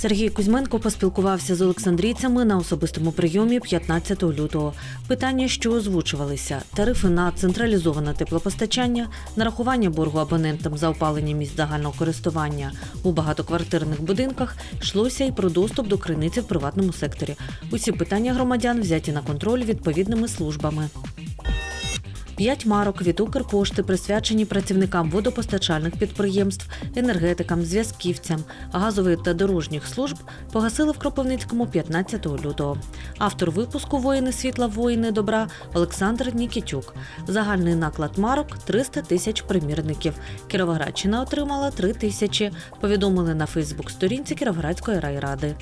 Сергій Кузьменко поспілкувався з олександрійцями на особистому прийомі 15 лютого. Питання, що озвучувалися: тарифи на централізоване теплопостачання, нарахування боргу абонентам за опалення місць загального користування у багатоквартирних будинках йшлося і про доступ до криниці в приватному секторі. Усі питання громадян взяті на контроль відповідними службами. П'ять марок від Укрпошти присвячені працівникам водопостачальних підприємств, енергетикам, зв'язківцям, газових та дорожніх служб погасили в Кропивницькому 15 лютого. Автор випуску Воїни світла, воїни добра Олександр Нікітюк. Загальний наклад марок 300 тисяч примірників. Кіровоградщина отримала 3 тисячі. Повідомили на Фейсбук-сторінці Кіровоградської райради.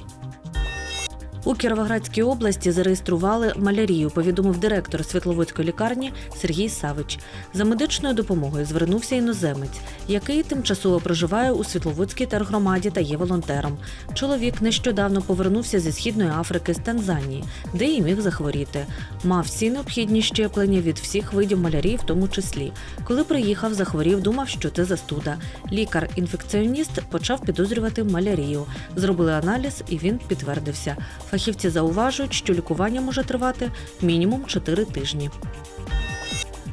У Кіровоградській області зареєстрували малярію, повідомив директор Світловодської лікарні Сергій Савич. За медичною допомогою звернувся іноземець, який тимчасово проживає у Світловодській тергромаді та є волонтером. Чоловік нещодавно повернувся зі східної Африки з Танзанії, де і міг захворіти. Мав всі необхідні щеплення від всіх видів малярії, в тому числі. Коли приїхав, захворів, думав, що це застуда. Лікар-інфекціоніст почав підозрювати малярію. Зробили аналіз, і він підтвердився. Фахівці зауважують, що лікування може тривати мінімум 4 тижні.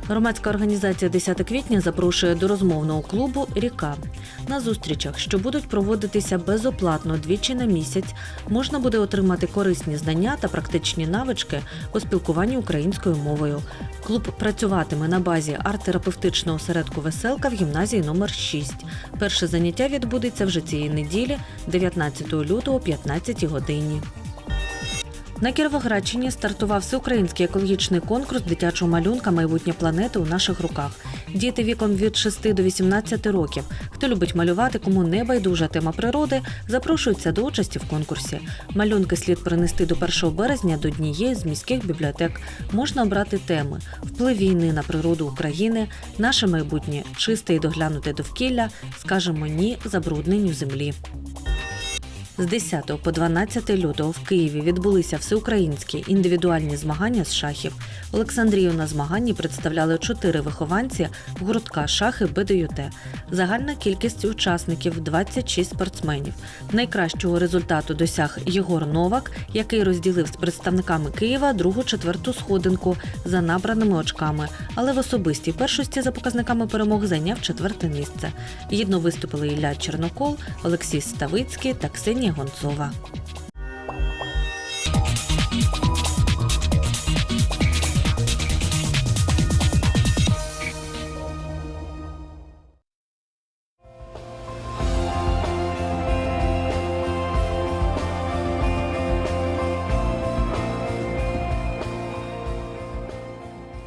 Громадська організація 10 квітня запрошує до розмовного клубу Ріка. На зустрічах, що будуть проводитися безоплатно двічі на місяць, можна буде отримати корисні знання та практичні навички у спілкуванні українською мовою. Клуб працюватиме на базі арт-терапевтичного осередку Веселка в гімназії номер 6. Перше заняття відбудеться вже цієї неділі, 19 лютого, о 15 годині. На Кіровоградщині стартував всеукраїнський екологічний конкурс дитячого малюнка Майбутнє планети у наших руках. Діти віком від 6 до 18 років. Хто любить малювати, кому не байдужа тема природи, запрошуються до участі в конкурсі. Малюнки слід принести до 1 березня до однієї з міських бібліотек. Можна обрати теми: вплив війни на природу України, наше майбутнє чисте і доглянуте довкілля, скажемо ні забрудненню землі. З 10 по 12 лютого в Києві відбулися всеукраїнські індивідуальні змагання з шахів. Олександрію на змаганні представляли чотири вихованці гуртка шахи БДЮТ. Загальна кількість учасників 26 спортсменів. Найкращого результату досяг Єгор Новак, який розділив з представниками Києва другу четверту сходинку за набраними очками, але в особистій першості за показниками перемог зайняв четверте місце. Гідно виступили Ілля Чернокол, Олексій Ставицький та Ксенія Гонцова.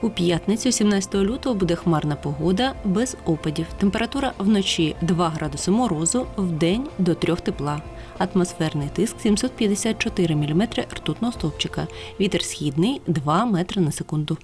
У п'ятницю, 17 лютого, буде хмарна погода без опадів. Температура вночі 2 градуси морозу, в день до 3 тепла. Атмосферний тиск 754 мм ртутного стовпчика. Вітер східний 2 метри на секунду.